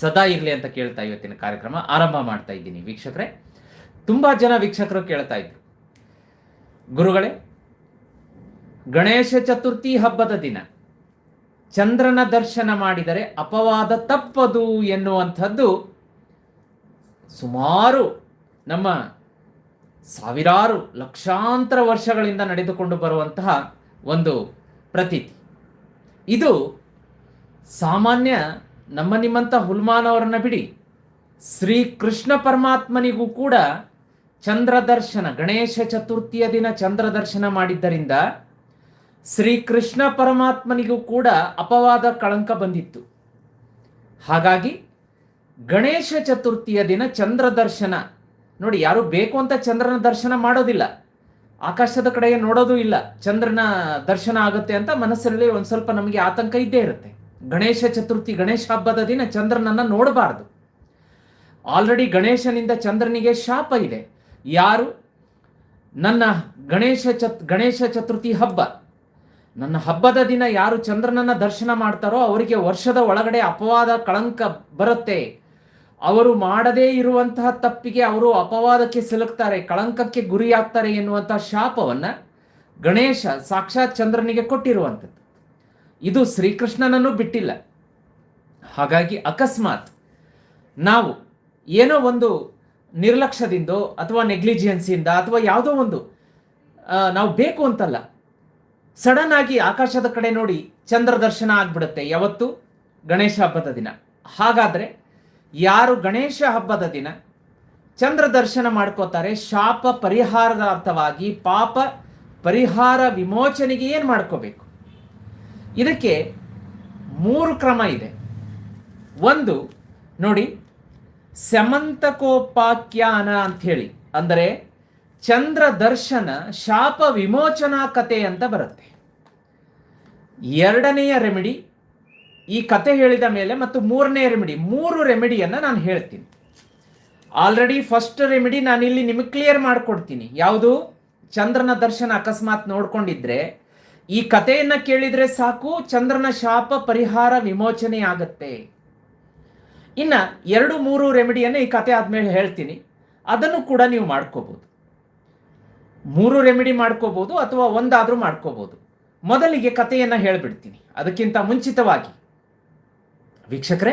ಸದಾ ಇರಲಿ ಅಂತ ಕೇಳ್ತಾ ಇವತ್ತಿನ ಕಾರ್ಯಕ್ರಮ ಆರಂಭ ಮಾಡ್ತಾ ಇದ್ದೀನಿ ವೀಕ್ಷಕರೇ. ತುಂಬ ಜನ ವೀಕ್ಷಕರು ಕೇಳ್ತಾ ಇದ್ರು. ಗುರುಗಳೇ, ಗಣೇಶ ಚತುರ್ಥಿ ಹಬ್ಬದ ದಿನ. ಚಂದ್ರನ ದರ್ಶನ ಮಾಡಿದರೆ ಅಪವಾದ ತಪ್ಪದು ಎನ್ನುವಂಥದ್ದು ಸುಮಾರು ನಮ್ಮ ಸಾವಿರಾರು ಲಕ್ಷಾಂತರ ವರ್ಷಗಳಿಂದ ನಡೆದುಕೊಂಡು ಬರುವಂತಹ ಒಂದು ಪ್ರತೀತಿ. ಇದು ಸಾಮಾನ್ಯ ನಮ್ಮ ನಿಮ್ಮಂಥ ಹುಲ್ಮಾನವರನ್ನ ಬಿಡಿ. ಶ್ರೀ ಕೃಷ್ಣ ಪರಮಾತ್ಮನಿಗೂ ಕೂಡ ಚಂದ್ರ ದರ್ಶನ ಗಣೇಶ ಚತುರ್ಥಿಯ ದಿನ ಚಂದ್ರ ದರ್ಶನ ಮಾಡಿದ್ದರಿಂದ ಶ್ರೀ ಕೃಷ್ಣ ಪರಮಾತ್ಮನಿಗೂ ಕೂಡ ಅಪವಾದ ಕಳಂಕ ಬಂದಿತ್ತು. ಹಾಗಾಗಿ ಗಣೇಶ ಚತುರ್ಥಿಯ ದಿನ ಚಂದ್ರ ದರ್ಶನ ನೋಡಿ, ಯಾರು ಬೇಕು ಅಂತ ಚಂದ್ರನ ದರ್ಶನ ಮಾಡೋದಿಲ್ಲ. ಆಕಾಶದ ಕಡೆಗೆ ನೋಡೋದು ಇಲ್ಲ. ಚಂದ್ರನ ದರ್ಶನ ಆಗುತ್ತೆ ಅಂತ ಮನಸ್ಸಿನಲ್ಲಿ ಒಂದು ಸ್ವಲ್ಪ ನಮಗೆ ಆತಂಕ ಇದ್ದೇ ಇರುತ್ತೆ. ಗಣೇಶ ಚತುರ್ಥಿ, ಗಣೇಶ ಹಬ್ಬದ ದಿನ ಚಂದ್ರನನ್ನ ನೋಡಬಾರದು. ಆಲ್ರೆಡಿ ಗಣೇಶನಿಂದ ಚಂದ್ರನಿಗೆ ಶಾಪ ಇದೆ. ಯಾರು? ನನ್ನ ಗಣೇಶ ಚತ್, ಗಣೇಶ ಚತುರ್ಥಿ ಹಬ್ಬ. ನನ್ನ ಹಬ್ಬದ ದಿನ ಯಾರು ಚಂದ್ರನನ್ನ ದರ್ಶನ ಮಾಡ್ತಾರೋ ಅವರಿಗೆ ವರ್ಷದ ಒಳಗಡೆ ಅಪವಾದ ಕಳಂಕ ಬರುತ್ತೆ. ಅವರು ಮಾಡದೇ ಇರುವಂತಹ ತಪ್ಪಿಗೆ ಅವರು ಅಪವಾದಕ್ಕೆ ಸಿಲುಕ್ತಾರೆ, ಕಳಂಕಕ್ಕೆ ಗುರಿಯಾಗ್ತಾರೆ ಎನ್ನುವಂತಹ ಶಾಪವನ್ನ ಗಣೇಶ ಸಾಕ್ಷಾತ್ ಚಂದ್ರನಿಗೆ ಕೊಟ್ಟಿರುವಂಥದ್ದು. ಇದು ಶ್ರೀಕೃಷ್ಣನನ್ನು ಬಿಟ್ಟಿಲ್ಲ. ಹಾಗಾಗಿ ಅಕಸ್ಮಾತ್ ನಾವು ಏನೋ ಒಂದು ನಿರ್ಲಕ್ಷ್ಯದಿಂದೋ ಅಥವಾ ನೆಗ್ಲಿಜಿಯನ್ಸಿಯಿಂದ ಅಥವಾ ಯಾವುದೋ ಒಂದು ನಾವು ಬೇಕು ಅಂತಲ್ಲ, ಸಡನ್ ಆಗಿ ಆಕಾಶದ ಕಡೆ ನೋಡಿ ಚಂದ್ರ ದರ್ಶನ ಆಗ್ಬಿಡುತ್ತೆ ಯಾವತ್ತು? ಗಣೇಶ ಹಬ್ಬದ ದಿನ. ಹಾಗಾದರೆ ಯಾರು ಗಣೇಶ ಹಬ್ಬದ ದಿನ ಚಂದ್ರ ದರ್ಶನ ಮಾಡ್ಕೋತಾರೆ? ಶಾಪ ಪರಿಹಾರದ ಅರ್ಥವಾಗಿ ಪಾಪ ಪರಿಹಾರ ವಿಮೋಚನೆಗೆ ಏನು ಮಾಡ್ಕೋಬೇಕು? ಇದಕ್ಕೆ ಮೂರು ಕ್ರಮ ಇದೆ. ಒಂದು, ನೋಡಿ, ಸಮಂತಕೋಪಾಖ್ಯಾನ ಅಂಥೇಳಿ. ಅಂದರೆ ಚಂದ್ರ ದರ್ಶನ ಶಾಪ ವಿಮೋಚನಾ ಕತೆ ಅಂತ ಬರುತ್ತೆ. ಎರಡನೆಯ ರೆಮಿಡಿ, ಈ ಕತೆ ಹೇಳಿದ ಮೇಲೆ ಮತ್ತು ಮೂರನೇ ರೆಮಿಡಿ, ಮೂರು ರೆಮಿಡಿಯನ್ನು ನಾನು ಹೇಳ್ತೀನಿ. ಆಲ್ರೆಡಿ ಫಸ್ಟ್ ರೆಮಿಡಿ ನಾನು ಇಲ್ಲಿ ನಿಮಗೆ ಕ್ಲಿಯರ್ ಮಾಡಿಕೊಡ್ತೀನಿ. ಯಾವುದು? ಚಂದ್ರನ ದರ್ಶನ ಅಕಸ್ಮಾತ್ ನೋಡ್ಕೊಂಡಿದ್ರೆ ಈ ಕಥೆಯನ್ನ ಕೇಳಿದ್ರೆ ಸಾಕು, ಚಂದ್ರನ ಶಾಪ ಪರಿಹಾರ ವಿಮೋಚನೆ ಆಗತ್ತೆ. ಇನ್ನ ಎರಡು ಮೂರು ರೆಮಿಡಿಯನ್ನು ಈ ಕತೆ ಆದ್ಮೇಲೆ ಹೇಳ್ತೀನಿ. ಅದನ್ನು ಕೂಡ ನೀವು ಮಾಡ್ಕೋಬಹುದು ಮೂರು ರೆಮಿಡಿ ಮಾಡ್ಕೋಬಹುದು ಅಥವಾ ಒಂದಾದ್ರೂ ಮಾಡ್ಕೋಬಹುದು ಮೊದಲಿಗೆ ಕಥೆಯನ್ನ ಹೇಳ್ಬಿಡ್ತೀನಿ. ಅದಕ್ಕಿಂತ ಮುಂಚಿತವಾಗಿ. ವೀಕ್ಷಕರೇ,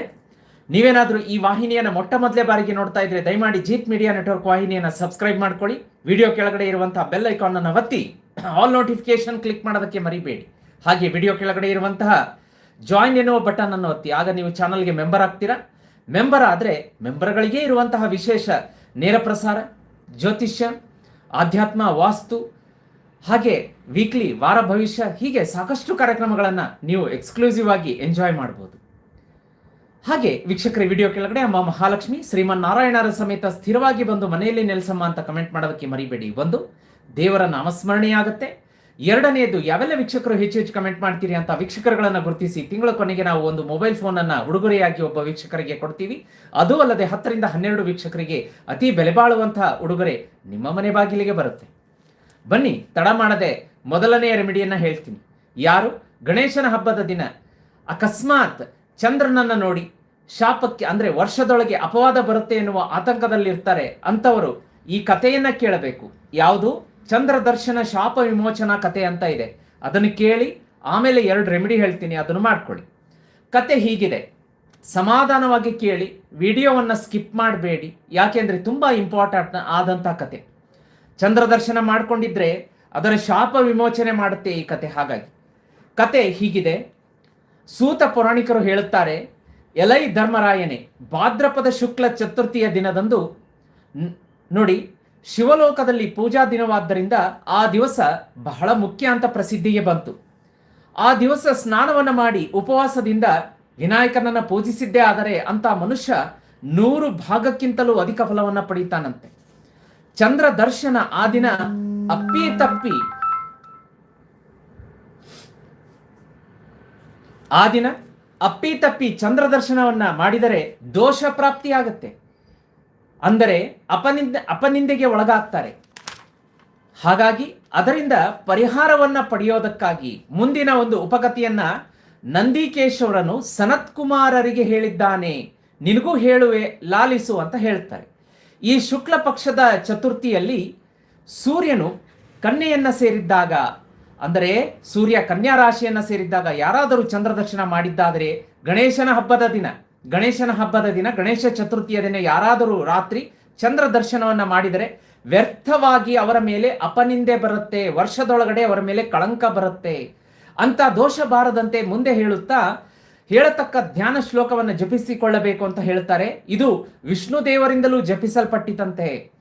ನೀವೇನಾದರೂ ಈ ವಾಹಿನಿಯನ್ನು ಮೊಟ್ಟ ಮೊದಲೇ ಬಾರಿಗೆ ನೋಡ್ತಾ ಇದ್ರೆ ದಯಮಾಡಿ ಜೀತ್ ಮೀಡಿಯಾ ನೆಟ್ವರ್ಕ್ ವಾಹಿನಿಯನ್ನು ಸಬ್ಸ್ಕ್ರೈಬ್ ಮಾಡ್ಕೊಳ್ಳಿ. ವಿಡಿಯೋ ಕೆಳಗಡೆ ಇರುವಂತಹ ಬೆಲ್ ಐಕಾನ್ ಅನ್ನು ಒತ್ತಿ. ಆಲ್ ನೋಟಿಫಿಕೇಶನ್ ಕ್ಲಿಕ್ ಮಾಡೋದಕ್ಕೆ ಮರಿಬೇಡಿ. ಹಾಗೆ ವಿಡಿಯೋ ಕೆಳಗಡೆ ಇರುವಂತಹ ಜಾಯಿನ್ ಎನ್ನುವ ಬಟನ್ ಅನ್ನು ಒತ್ತಿ. ಆಗ ನೀವು ಚಾನಲ್ಗೆ ಮೆಂಬರ್ ಆಗ್ತೀರಾ? ಮೆಂಬರ್ ಆದರೆ ಮೆಂಬರ್ಗಳಿಗೆ ಇರುವಂತಹ ವಿಶೇಷ ನೇರ ಪ್ರಸಾರ, ಜ್ಯೋತಿಷ್ಯ, ಆಧ್ಯಾತ್ಮ, ವಾಸ್ತು, ಹಾಗೆ ವೀಕ್ಲಿ ವಾರ ಭವಿಷ್ಯ ಹೀಗೆ ಸಾಕಷ್ಟು ಕಾರ್ಯಕ್ರಮಗಳನ್ನು ನೀವು ಎಕ್ಸ್ಕ್ಲೂಸಿವ್ ಆಗಿ ಎಂಜಾಯ್ ಮಾಡ್ಬೋದು. ಹಾಗೆ ವೀಕ್ಷಕರ ವಿಡಿಯೋ ಕೆಳಗಡೆ ಅಮ್ಮ ಮಹಾಲಕ್ಷ್ಮಿ, ಶ್ರೀಮನ್ ನಾರಾಯಣರ ಸಮೇತ ಸ್ಥಿರವಾಗಿ ಬಂದು ಮನೆಯಲ್ಲಿ ನೆಲೆಸಮ್ಮ ಅಂತ ಕಮೆಂಟ್ ಮಾಡೋದಕ್ಕೆ ಮರಿಬೇಡಿ. ಒಂದು, ದೇವರ ನಾಮಸ್ಮರಣೆ ಆಗುತ್ತೆ. ಎರಡನೆಯದು ಯಾವೆಲ್ಲ ವೀಕ್ಷಕರು ಹೆಚ್ಚು ಹೆಚ್ಚು ಕಮೆಂಟ್ ಮಾಡ್ತೀರಿ ಅಂತ ವೀಕ್ಷಕರುಗಳನ್ನು ಗುರುತಿಸಿ ತಿಂಗಳ ಕೊನೆಗೆ ನಾವು ಒಂದು ಮೊಬೈಲ್ ಫೋನನ್ನು ಉಡುಗೊರೆಯಾಗಿ ಒಬ್ಬ ವೀಕ್ಷಕರಿಗೆ ಕೊಡ್ತೀವಿ. ಅದು ಅಲ್ಲದೆ ಹತ್ತರಿಂದ ಹನ್ನೆರಡು ವೀಕ್ಷಕರಿಗೆ ಅತಿ ಬೆಲೆ ಬಾಳುವಂತಹ ಉಡುಗೊರೆ ನಿಮ್ಮ ಮನೆ ಬಾಗಿಲಿಗೆ ಬರುತ್ತೆ. ಬನ್ನಿ, ತಡ ಮಾಡದೆ ಮೊದಲನೆಯ ರೆಮಿಡಿಯನ್ನ ಹೇಳ್ತೀನಿ. ಯಾರು? ಗಣೇಶನ ಹಬ್ಬದ ದಿನ. ಅಕಸ್ಮಾತ್ ಚಂದ್ರನನ್ನ ನೋಡಿ ಶಾಪಕ್ಕೆ ಅಂದ್ರೆ ವರ್ಷದೊಳಗೆ ಅಪವಾದ ಬರುತ್ತೆ ಎನ್ನುವ ಆತಂಕದಲ್ಲಿರ್ತಾರೆ ಅಂತವರು ಈ ಕಥೆಯನ್ನ ಕೇಳಬೇಕು. ಯಾವುದು? ಚಂದ್ರ ದರ್ಶನ ಶಾಪ ವಿಮೋಚನಾ ಕತೆ ಅಂತ ಇದೆ. ಅದನ್ನು ಕೇಳಿ ಆಮೇಲೆ ಎರಡು ರೆಮಿಡಿ ಹೇಳ್ತೀನಿ, ಅದನ್ನು ಮಾಡ್ಕೊಳ್ಳಿ. ಕತೆ ಹೀಗಿದೆ. ಸಮಾಧಾನವಾಗಿ ಕೇಳಿ, ವಿಡಿಯೋವನ್ನು ಸ್ಕಿಪ್ ಮಾಡಬೇಡಿ. ಯಾಕೆಂದ್ರೆ ತುಂಬ ಇಂಪಾರ್ಟೆಂಟ್ ಆದಂಥ ಕತೆ ಚಂದ್ರ ದರ್ಶನ ಮಾಡ್ಕೊಂಡಿದ್ರೆ ಅದರ ಶಾಪ ವಿಮೋಚನೆ ಮಾಡುತ್ತೆ ಈ ಕತೆ ಹಾಗಾಗಿ. ಕತೆ ಹೀಗಿದೆ. ಸೂತ ಪುರಾಣಿಕರು ಹೇಳುತ್ತಾರೆ, ಎಲೈ ಧರ್ಮರಾಯನೇ, ಭಾದ್ರಪದ ಶುಕ್ಲ ಚತುರ್ಥಿಯ ದಿನದಂದು ನೋಡಿ, ಶಿವಲೋಕದಲ್ಲಿ ಪೂಜಾ ದಿನವಾದ್ದರಿಂದ ಆ ದಿವಸ ಬಹಳ ಮುಖ್ಯ ಅಂತ ಪ್ರಸಿದ್ಧಿಗೆ ಬಂತು. ಆ ದಿವಸ ಸ್ನಾನವನ್ನು ಮಾಡಿ ಉಪವಾಸದಿಂದ ವಿನಾಯಕನನ್ನು ಪೂಜಿಸಿದ್ದೇ ಆದರೆ ಅಂತ ಮನುಷ್ಯ ನೂರು ಭಾಗಕ್ಕಿಂತಲೂ ಅಧಿಕ ಫಲವನ್ನು ಪಡೀತಾನಂತೆ. ಚಂದ್ರ ದರ್ಶನ ಆ ದಿನ ಅಪ್ಪಿ ತಪ್ಪಿ ಆ ದಿನ ಅಪ್ಪಿ ತಪ್ಪಿ ಚಂದ್ರ ದರ್ಶನವನ್ನ ಮಾಡಿದರೆ ದೋಷ ಪ್ರಾಪ್ತಿಯಾಗತ್ತೆ ಅಂದರೆ ಅಪನಿಂದ, ಅಪನಿಂದೆಗೆ ಒಳಗಾಗ್ತಾರೆ. ಹಾಗಾಗಿ ಅದರಿಂದ ಪರಿಹಾರವನ್ನು ಪಡೆಯೋದಕ್ಕಾಗಿ ಮುಂದಿನ ಒಂದು ಉಪಗತಿಯನ್ನ ನಂದಿಕೇಶ್ವರನು ಸನತ್ ಕುಮಾರರಿಗೆ ಹೇಳಿದ್ದಾನೆ. ನಿನಗೂ ಹೇಳುವೆ, ಲಾಲಿಸು ಅಂತ ಹೇಳ್ತಾರೆ. ಈ ಶುಕ್ಲ ಪಕ್ಷದ ಚತುರ್ಥಿಯಲ್ಲಿ ಸೂರ್ಯನು ಕನ್ನೆಯನ್ನು ಸೇರಿದ್ದಾಗ ಅಂದರೆ ಸೂರ್ಯ ಕನ್ಯಾ ರಾಶಿಯನ್ನ ಸೇರಿದ್ದಾಗ ಯಾರಾದರೂ ಚಂದ್ರ ದರ್ಶನ ಮಾಡಿದ್ದಾದರೆ ಗಣೇಶನ ಹಬ್ಬದ ದಿನ, ಗಣೇಶನ ಹಬ್ಬದ ದಿನ, ಗಣೇಶ ಚತುರ್ಥಿಯ ದಿನ ಯಾರಾದರೂ ರಾತ್ರಿ ಚಂದ್ರ ದರ್ಶನವನ್ನ ಮಾಡಿದರೆ ವ್ಯರ್ಥವಾಗಿ ಅವರ ಮೇಲೆ ಅಪನಿಂದೆ ಬರುತ್ತೆ, ವರ್ಷದೊಳಗಡೆ ಅವರ ಮೇಲೆ ಕಳಂಕ ಬರುತ್ತೆ. ಅಂತ ದೋಷ ಬಾರದಂತೆ ಮುಂದೆ ಹೇಳುತ್ತಾ, ಹೇಳತಕ್ಕ ಧ್ಯಾನ ಶ್ಲೋಕವನ್ನು ಜಪಿಸಿಕೊಳ್ಳಬೇಕು ಅಂತ ಹೇಳ್ತಾರೆ. ಇದು ವಿಷ್ಣು ದೇವರಿಂದಲೂ ಜಪಿಸಲ್ಪಟ್ಟಿತಂತೆ.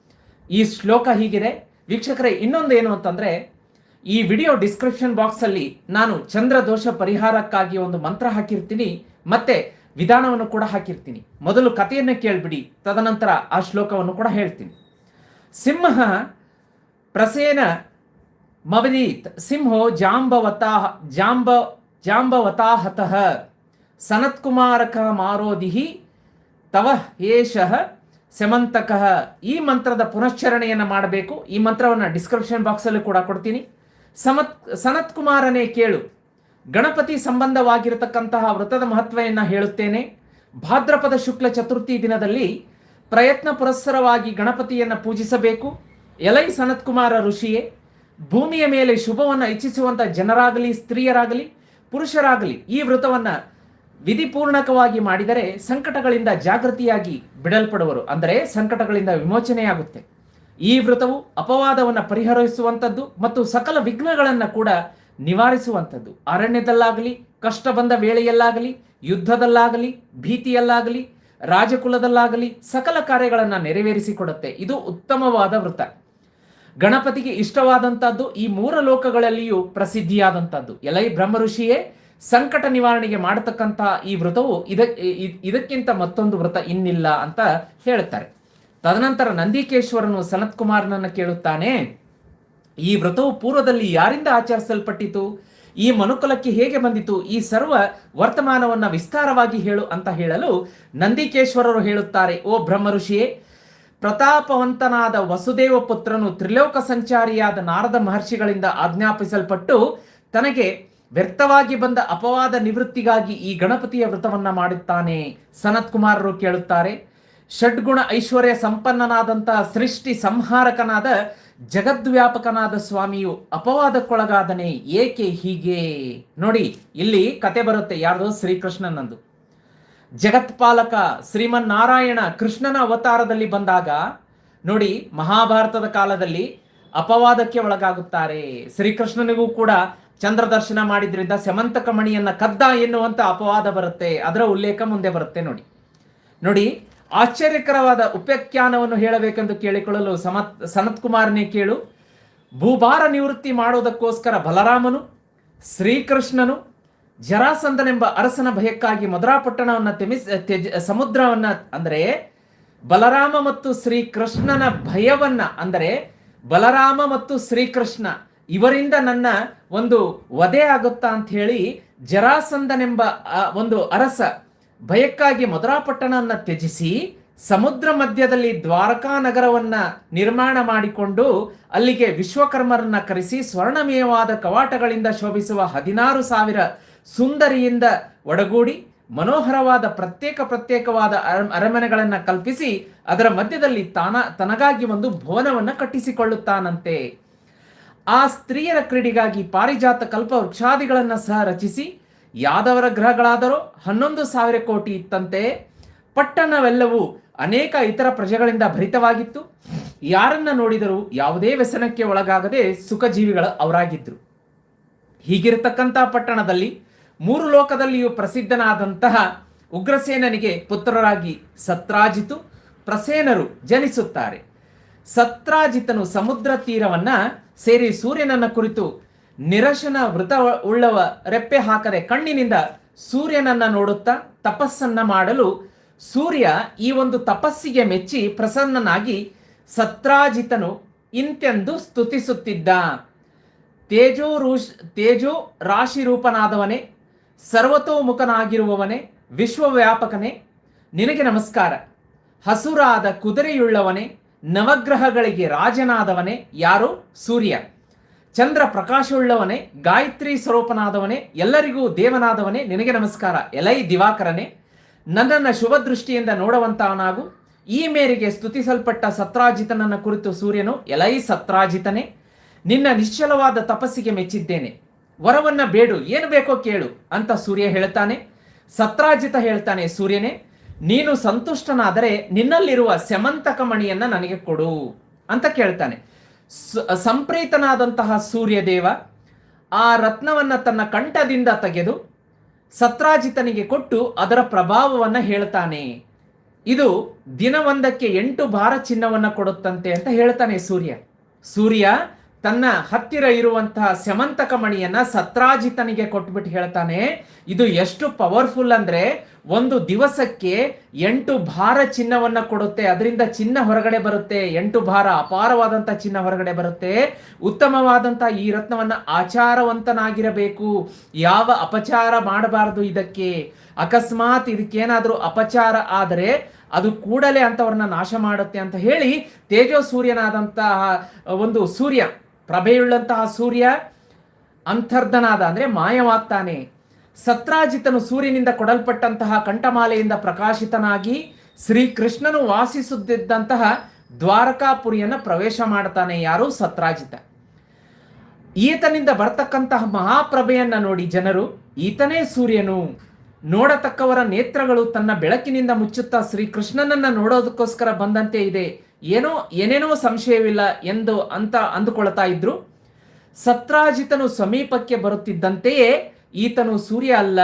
ಈ ಶ್ಲೋಕ ಹೀಗಿದೆ. ವೀಕ್ಷಕರೇ ಇನ್ನೊಂದು ಏನು ಅಂತಂದ್ರೆ ಈ ವಿಡಿಯೋ ಡಿಸ್ಕ್ರಿಪ್ಷನ್ ಬಾಕ್ಸ್ ಅಲ್ಲಿ ನಾನು ಚಂದ್ರ ದೋಷ ಪರಿಹಾರಕ್ಕಾಗಿ ಒಂದು ಮಂತ್ರ ಹಾಕಿರ್ತೀನಿ, ಮತ್ತೆ ವಿಧಾನವನ್ನು ಕೂಡ ಹಾಕಿರ್ತೀನಿ. ಮೊದಲು ಕಥೆಯನ್ನು ಕೇಳಿಬಿಡಿ, ತದನಂತರ ಆ ಶ್ಲೋಕವನ್ನು ಕೂಡ ಹೇಳ್ತೀನಿ. ಸಿಂಹ ಪ್ರಸೇನ ಮವದೀತ್ ಸಿಂಹೋ ಜಾಂಬವತಾ, ಜಾಂಬ, ಜಾಂಬವತಾಹತಃ, ಸನತ್ಕುಮಾರಕ ಮಾರೋದಿಹಿ, ತವ ಏಷಃ ಸೆಮಂತಕಃ ಈ ಮಂತ್ರದ ಪುನಶ್ಚರಣೆಯನ್ನು ಮಾಡಬೇಕು. ಈ ಮಂತ್ರವನ್ನು ಡಿಸ್ಕ್ರಿಪ್ಷನ್ ಬಾಕ್ಸಲ್ಲಿ ಕೂಡ ಕೊಡ್ತೀನಿ. ಸಮತ್, ಸನತ್ ಕುಮಾರನೇ ಕೇಳು. ಗಣಪತಿ ಸಂಬಂಧವಾಗಿರತಕ್ಕಂತಹ ವ್ರತದ ಮಹತ್ವವನ್ನು ಹೇಳುತ್ತೇನೆ. ಭಾದ್ರಪದ ಶುಕ್ಲ ಚತುರ್ಥಿ ದಿನದಲ್ಲಿ ಪ್ರಯತ್ನ ಪುರಸ್ಸರವಾಗಿ ಗಣಪತಿಯನ್ನು ಪೂಜಿಸಬೇಕು. ಎಲೈ ಸನತ್ ಕುಮಾರ ಋಷಿಯೇ, ಭೂಮಿಯ ಮೇಲೆ ಶುಭವನ್ನು ಇಚ್ಛಿಸುವಂಥ ಜನರಾಗಲಿ, ಸ್ತ್ರೀಯರಾಗಲಿ, ಪುರುಷರಾಗಲಿ ಈ ವ್ರತವನ್ನು ವಿಧಿಪೂರ್ಣಕವಾಗಿ ಮಾಡಿದರೆ ಸಂಕಟಗಳಿಂದ ಜಾಗೃತಿಯಾಗಿ ಬಿಡಲ್ಪಡುವರು. ಅಂದರೆ ಸಂಕಟಗಳಿಂದ ವಿಮೋಚನೆಯಾಗುತ್ತೆ. ಈ ವ್ರತವು ಅಪವಾದವನ್ನು ಪರಿಹರಿಸುವಂಥದ್ದು ಮತ್ತು ಸಕಲ ವಿಘ್ನಗಳನ್ನು ಕೂಡ ನಿವಾರಿಸುವಂಥದ್ದು. ಅರಣ್ಯದಲ್ಲಾಗಲಿ ಕಷ್ಟ ಬಂದ ವೇಳೆಯಲ್ಲಾಗಲಿ, ಯುದ್ಧದಲ್ಲಾಗಲಿ, ಭೀತಿಯಲ್ಲಾಗಲಿ, ರಾಜಕುಲದಲ್ಲಾಗಲಿ ಸಕಲ ಕಾರ್ಯಗಳನ್ನು ನೆರವೇರಿಸಿಕೊಡುತ್ತೆ. ಇದು ಉತ್ತಮವಾದ ವ್ರತ. ಗಣಪತಿಗೆ ಇಷ್ಟವಾದಂಥದ್ದು ಈ ಮೂರ ಲೋಕಗಳಲ್ಲಿಯೂ ಪ್ರಸಿದ್ಧಿಯಾದಂಥದ್ದು. ಎಲೈ ಬ್ರಹ್ಮ ಋಷಿಯೇ ಸಂಕಟ ನಿವಾರಣೆಗೆ ಮಾಡತಕ್ಕಂತಹ ಈ ವ್ರತವು ಇದ ಇದಕ್ಕಿಂತ ಮತ್ತೊಂದು ವ್ರತ ಇನ್ನಿಲ್ಲ ಅಂತ ಹೇಳ್ತಾರೆ. ತದನಂತರ ನಂದಿಕೇಶ್ವರನು ಸನತ್ ಕುಮಾರನನ್ನು ಕೇಳುತ್ತಾನೆ, ಈ ವ್ರತವು ಪೂರ್ವದಲ್ಲಿ ಯಾರಿಂದ ಆಚರಿಸಲ್ಪಟ್ಟಿತು? ಈ ಮನುಕುಲಕ್ಕೆ ಹೇಗೆ ಬಂದಿತು? ಈ ಸರ್ವ ವರ್ತಮಾನವನ್ನ ವಿಸ್ತಾರವಾಗಿ ಹೇಳು ಅಂತ ಹೇಳಲು ನಂದಿಕೇಶ್ವರರು ಹೇಳುತ್ತಾರೆ, ಓ ಬ್ರಹ್ಮ ಋಷಿಯೇ ಪ್ರತಾಪವಂತನಾದ ವಸುದೇವ ಪುತ್ರನು ತ್ರಿಲೋಕ ಸಂಚಾರಿಯಾದ ನಾರದ ಮಹರ್ಷಿಗಳಿಂದ ಆಜ್ಞಾಪಿಸಲ್ಪಟ್ಟು ತನಗೆ ವ್ಯರ್ಥವಾಗಿ ಬಂದ ಅಪವಾದ ನಿವೃತ್ತಿಗಾಗಿ ಈ ಗಣಪತಿಯ ವ್ರತವನ್ನ ಮಾಡುತ್ತಾನೆ ಸನತ್ ಕುಮಾರರು ಕೇಳುತ್ತಾರೆ. ಷಡ್ಗುಣ ಐಶ್ವರ್ಯ ಸಂಪನ್ನನಾದಂತಹ ಸೃಷ್ಟಿ ಸಂಹಾರಕನಾದ ಜಗದ್ವ್ಯಾಪಕನಾದ ಸ್ವಾಮಿಯು ಅಪವಾದಕ್ಕೊಳಗಾದನೆ ಏಕೆ ಹೀಗೆ? ನೋಡಿ, ಇಲ್ಲಿ ಕತೆ ಬರುತ್ತೆ ಯಾರ್ದು? ಶ್ರೀಕೃಷ್ಣನಂದು. ಜಗತ್ಪಾಲಕ ಶ್ರೀಮನ್ನಾರಾಯಣ ಕೃಷ್ಣನ ಅವತಾರದಲ್ಲಿ ಬಂದಾಗ, ನೋಡಿ, ಮಹಾಭಾರತದ ಕಾಲದಲ್ಲಿ ಅಪವಾದಕ್ಕೆ ಒಳಗಾಗುತ್ತಾರೆ. ಶ್ರೀಕೃಷ್ಣನಿಗೂ ಕೂಡ ಚಂದ್ರ ದರ್ಶನ ಮಾಡಿದ್ರಿಂದ ಸೆಮಂತಕ ಮಣಿಯನ್ನ ಕದ್ದ ಎನ್ನುವಂತ ಅಪವಾದ ಬರುತ್ತೆ. ಅದರ ಉಲ್ಲೇಖ ಮುಂದೆ ಬರುತ್ತೆ ನೋಡಿ. ನೋಡಿ ಆಶ್ಚರ್ಯಕರವಾದ ಉಪಖ್ಯಾನವನ್ನು ಹೇಳಬೇಕೆಂದು ಕೇಳಿಕೊಳ್ಳಲು ಸಮತ್ ಸನತ್ ಕುಮಾರನೇ ಕೇಳು. ಭೂಭಾರ ನಿವೃತ್ತಿ ಮಾಡುವುದಕ್ಕೋಸ್ಕರ ಬಲರಾಮನು, ಶ್ರೀಕೃಷ್ಣನು ಜರಾಸಂದನೆಂಬ ಅರಸನ ಭಯಕ್ಕಾಗಿ ಮಧುರಾಪಟ್ಟಣವನ್ನು ತೆಮಿಸ್ ತ್ಯಜ ಸಮುದ್ರವನ್ನ ಅಂದರೆ ಬಲರಾಮ ಮತ್ತು ಶ್ರೀಕೃಷ್ಣನ ಭಯವನ್ನ ಅಂದರೆ ಬಲರಾಮ ಮತ್ತು ಶ್ರೀಕೃಷ್ಣ ಇವರಿಂದ ನನ್ನ ಒಂದು ವಧೆ ಆಗುತ್ತಾ ಅಂತ ಹೇಳಿ ಜರಾಸಂದನೆಂಬ ಒಂದು ಅರಸ ಭಯಕ್ಕಾಗಿ ಮಧುರಾಪಟ್ಟಣವನ್ನು ತ್ಯಜಿಸಿ ಸಮುದ್ರ ಮಧ್ಯದಲ್ಲಿ ದ್ವಾರಕಾ ನಗರವನ್ನ ನಿರ್ಮಾಣ ಮಾಡಿಕೊಂಡು ಅಲ್ಲಿಗೆ ವಿಶ್ವಕರ್ಮರನ್ನ ಕರೆಸಿ ಸ್ವರ್ಣಮಯವಾದ ಕವಾಟಗಳಿಂದ ಶೋಭಿಸುವ ಹದಿನಾರು ಸಾವಿರ ಸುಂದರಿಯಿಂದ ಒಡಗೂಡಿ ಮನೋಹರವಾದ ಪ್ರತ್ಯೇಕ ಪ್ರತ್ಯೇಕವಾದ ಅರಮನೆಗಳನ್ನು ಕಲ್ಪಿಸಿ ಅದರ ಮಧ್ಯದಲ್ಲಿ ತಾನ, ತನಗಾಗಿ ಒಂದು ಭವನವನ್ನು ಕಟ್ಟಿಸಿಕೊಳ್ಳುತ್ತಾನಂತೆ. ಆ ಸ್ತ್ರೀಯರ ಕ್ರೀಡೆಗಾಗಿ ಪಾರಿಜಾತ ಕಲ್ಪ ವೃಕ್ಷಾದಿಗಳನ್ನ ಸಹ ರಚಿಸಿ ಯಾದವರ ಗ್ರಹಗಳಾದರೂ ಹನ್ನೊಂದು ಸಾವಿರ ಕೋಟಿ ಇತ್ತಂತೆ. ಪಟ್ಟಣವೆಲ್ಲವೂ ಅನೇಕ ಇತರ ಪ್ರಜೆಗಳಿಂದ ಭರಿತವಾಗಿತ್ತು. ಯಾರನ್ನ ನೋಡಿದರೂ ಯಾವುದೇ ವ್ಯಸನಕ್ಕೆ ಒಳಗಾಗದೆ ಸುಖಜೀವಿಗಳ ಅವರಾಗಿದ್ರು. ಹೀಗಿರತಕ್ಕಂತಹ ಪಟ್ಟಣದಲ್ಲಿ ಮೂರು ಲೋಕದಲ್ಲಿಯೂ ಪ್ರಸಿದ್ಧನಾದಂತಹ ಉಗ್ರಸೇನನಿಗೆ ಪುತ್ರರಾಗಿ ಸತ್ರಾಜಿತು, ಪ್ರಸೇನರು ಜನಿಸುತ್ತಾರೆ. ಸತ್ರಾಜಿತನು ಸಮುದ್ರ ತೀರವನ್ನ ಸೇರಿ ಸೂರ್ಯನನ್ನ ಕುರಿತು ನಿರಶನ ವೃತ ಉಳ್ಳವ ರೆಪ್ಪೆ ಹಾಕದೆ ಕಣ್ಣಿನಿಂದ ಸೂರ್ಯನನ್ನ ನೋಡುತ್ತಾ ತಪಸ್ಸನ್ನ ಮಾಡಲು ಸೂರ್ಯ ಈ ಒಂದು ತಪಸ್ಸಿಗೆ ಮೆಚ್ಚಿ ಪ್ರಸನ್ನನಾಗಿ ಸತ್ರಾಜಿತನು ಇಂತೆಂದು ಸ್ತುತಿಸುತ್ತಿದ್ದ. ತೇಜೋ ತೇಜೋ ರಾಶಿ ರೂಪನಾದವನೇ ಸರ್ವತೋಮುಖನಾಗಿರುವವನೇ, ವಿಶ್ವವ್ಯಾಪಕನೇ, ನಿನಗೆ ನಮಸ್ಕಾರ. ಹಸುರಾದ ಕುದುರೆಯುಳ್ಳವನೇ, ನವಗ್ರಹಗಳಿಗೆ ರಾಜನಾದವನೇ ಯಾರು? ಸೂರ್ಯ. ಚಂದ್ರ ಪ್ರಕಾಶವುಳ್ಳವನೇ, ಗಾಯತ್ರಿ ಸ್ವರೂಪನಾದವನೇ, ಎಲ್ಲರಿಗೂ ದೇವನಾದವನೇ, ನಿನಗೆ ನಮಸ್ಕಾರ. ಎಲೈ ದಿವಾಕರನೇ, ನನ್ನನ್ನು ಶುಭ ದೃಷ್ಟಿಯಿಂದ ಈ ಮೇರೆಗೆ ಸ್ತುತಿಸಲ್ಪಟ್ಟ ಸತ್ರಾಜಿತನನ್ನ ಕುರಿತು ಸೂರ್ಯನು, ಎಲೈ ಸತ್ರಾಜಿತನೇ, ನಿನ್ನ ನಿಶ್ಚಲವಾದ ತಪಸ್ಸಿಗೆ ಮೆಚ್ಚಿದ್ದೇನೆ. ವರವನ್ನ ಬೇಡು, ಏನು ಬೇಕೋ ಕೇಳು ಅಂತ ಸೂರ್ಯ ಹೇಳ್ತಾನೆ. ಸತ್ರಾಜಿತ ಹೇಳ್ತಾನೆ, ಸೂರ್ಯನೇ, ನೀನು ಸಂತುಷ್ಟನಾದರೆ ನಿನ್ನಲ್ಲಿರುವ ಸೆಮಂತಕ ಮಣಿಯನ್ನ ನನಗೆ ಕೊಡು ಅಂತ ಕೇಳ್ತಾನೆ. ಸಂಪ್ರೀತನಾದಂತಹ ಸೂರ್ಯದೇವ ಆ ರತ್ನವನ್ನ ತನ್ನ ಕಂಠದಿಂದ ತೆಗೆದು ಸತ್ರಾಜಿತನಿಗೆ ಕೊಟ್ಟು ಅದರ ಪ್ರಭಾವವನ್ನು ಹೇಳ್ತಾನೆ. ಇದು ದಿನವೊಂದಕ್ಕೆ ಎಂಟು ಭಾರ ಚಿನ್ನವನ್ನು ಕೊಡುತ್ತಂತೆ ಅಂತ ಹೇಳ್ತಾನೆ ಸೂರ್ಯ. ಸೂರ್ಯ ತನ್ನ ಹತ್ತಿರ ಇರುವಂತಹ ಸ್ಯಮಂತಕ ಮಣಿಯನ್ನ ಸತ್ರಾಜಿತನಿಗೆ ಕೊಟ್ಬಿಟ್ಟು ಹೇಳ್ತಾನೆ, ಇದು ಎಷ್ಟು ಪವರ್ಫುಲ್ ಅಂದ್ರೆ ಒಂದು ದಿವಸಕ್ಕೆ ಎಂಟು ಭಾರ ಚಿನ್ನವನ್ನ ಕೊಡುತ್ತೆ. ಅದರಿಂದ ಚಿನ್ನ ಹೊರಗಡೆ ಬರುತ್ತೆ. ಎಂಟು ಭಾರ ಅಪಾರವಾದಂತ ಚಿನ್ನ ಹೊರಗಡೆ ಬರುತ್ತೆ. ಉತ್ತಮವಾದಂತ ಈ ರತ್ನವನ್ನ ಆಚಾರವಂತನಾಗಿರಬೇಕು. ಯಾವ ಅಪಚಾರ ಮಾಡಬಾರದು ಇದಕ್ಕೆ. ಅಕಸ್ಮಾತ್ ಇದಕ್ಕೇನಾದರೂ ಅಪಚಾರ ಆದರೆ ಅದು ಕೂಡಲೇ ಅಂತವ್ರನ್ನ ನಾಶ ಮಾಡುತ್ತೆ ಅಂತ ಹೇಳಿ ತೇಜೋ ಸೂರ್ಯನಾದಂತಹ ಒಂದು ಸೂರ್ಯ, ಪ್ರಭೆಯುಳ್ಳಂತಹ ಸೂರ್ಯ, ಅಂತರ್ಧನಾದ ಅಂದ್ರೆ ಮಾಯವಾಗ್ತಾನೆ. ಸತ್ರಾಜಿತನು ಸೂರ್ಯನಿಂದ ಕೊಡಲ್ಪಟ್ಟಂತಹ ಕಂಠಮಾಲೆಯಿಂದ ಪ್ರಕಾಶಿತನಾಗಿ ಶ್ರೀಕೃಷ್ಣನು ವಾಸಿಸುತ್ತಿದ್ದಂತಹ ದ್ವಾರಕಾಪುರಿಯನ್ನ ಪ್ರವೇಶ ಮಾಡ್ತಾನೆ ಯಾರು? ಸತ್ರಾಜಿತ. ಈತನಿಂದ ಬರ್ತಕ್ಕಂತಹ ಮಹಾಪ್ರಭೆಯನ್ನ ನೋಡಿ ಜನರು, ಈತನೇ ಸೂರ್ಯನು. ನೋಡತಕ್ಕವರ ನೇತ್ರಗಳು ತನ್ನ ಬೆಳಕಿನಿಂದ ಮುಚ್ಚುತ್ತಾ ಶ್ರೀಕೃಷ್ಣನನ್ನ ನೋಡೋದಕ್ಕೋಸ್ಕರ ಬಂದಂತೆ ಇದೆ. ಏನೋ, ಏನೇನೋ ಸಂಶಯವಿಲ್ಲ ಎಂದು ಅಂತ ಅಂದುಕೊಳ್ತಾ ಇದ್ರು. ಸತ್ರಾಜಿತನು ಸಮೀಪಕ್ಕೆ ಬರುತ್ತಿದ್ದಂತೆಯೇ ಈತನು ಸೂರ್ಯ ಅಲ್ಲ,